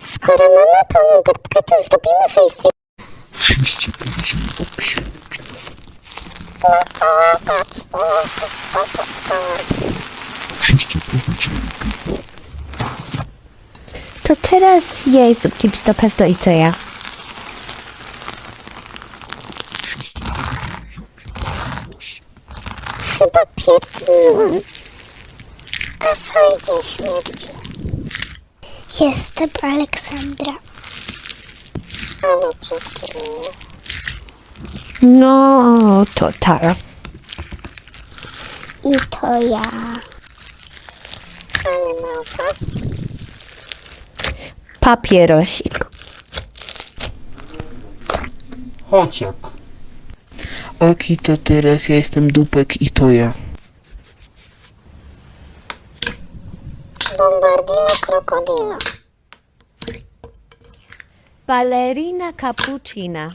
Skoro mamy tą grupkę, to zrobimy face Wszyscy powiedzieli o psie. No to ja zacznę. To, to, to. Wszyscy powiedzieli piwo. To teraz ja jestem kimś na pewno i co ja. Chyba pierdoliłam. A fajnie śmierdzi. Jestem Aleksandra. Ale. No, to Tara. I to ja. Ale małpa. Papierosik. Chociak. Oki to teraz ja jestem dupek i to ja. Bombardino crocodilo. Ballerina cappuccina.